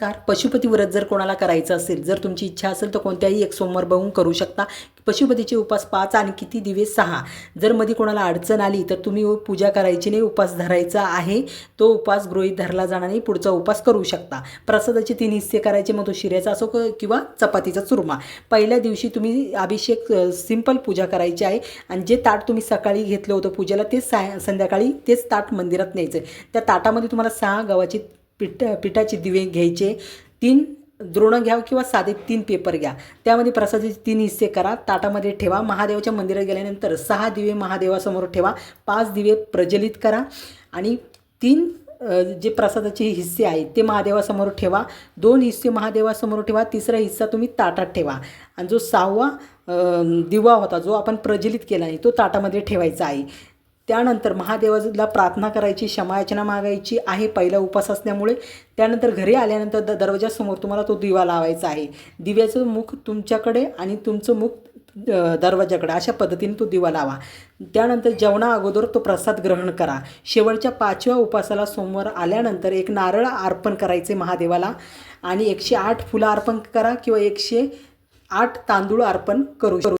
Car Pashupati व्रत जर कोणाला करायचं असेल जर तुमची इच्छा असेल तर कोणत्याही एक सोमवार बघून करू शकता. पशुपतीचे उपास पाच आणि किती दिवे सहा. जर मध्ये कोणाला अडचण आली तर तुम्ही पूजा करायची नाही उपास धरायचा आहे. तो उपास गृहीत धरला जाणार नाही पुढचा उपास करू शकता. प्रसादाचे तीन हिस्से करायचे मग तो शिऱ्याचा असो किंवा चपातीचा चुरमा. पहिल्या दिवशी तुम्ही अभिषेक सिंपल पूजा करायची आहे आणि जे ताट तुम्ही सकाळी घेतलं होतं पूजेला तेच साय संध्याकाळी तेच ताट मंदिरात न्यायचं त्या ताटामध्ये तुम्हाला सहा गव्हाची पिठ पिठाचे दिवे घ्यायचे. तीन द्रोणं घ्या किंवा साधे तीन पेपर घ्या. त्यामध्ये प्रसादाचे तीन हिस्से करा. ताटामध्ये ठेवा. महादेवाच्या मंदिरात गेल्यानंतर सहा दिवे महादेवासमोर ठेवा. पाच दिवे प्रज्वलित करा. आणि तीन जे प्रसादाचे हिस्से आहेत ते महादेवासमोर ठेवा. दोन हिस्से महादेवासमोर ठेवा. तिसरा हिस्सा तुम्ही ताटात ठेवा. आणि जो सहावा दिवा होता जो आपण प्रज्वलित केला आहे तो ताटामध्ये ठेवायचा आहे. त्यानंतर महादेवाला प्रार्थना करायची क्षमायाचना मागायची आहे पहिला उपास असल्यामुळे. त्यानंतर घरी आल्यानंतर द दरवाजासमोर तुम्हाला तो दिवा लावायचा आहे. दिव्याचं मुख तुमच्याकडे आणि तुमचं मुख दरवाजाकडे. अशा पद्धतीने तो दिवा लावा. त्यानंतर जेवणा अगोदर तो प्रसाद ग्रहण करा. शेवटच्या पाचव्या उपासाला सोमवार आल्यानंतर एक नारळ अर्पण करायचे महादेवाला आणि एकशे आठ फुलं अर्पण करा किंवा एकशे आठ तांदूळ अर्पण करू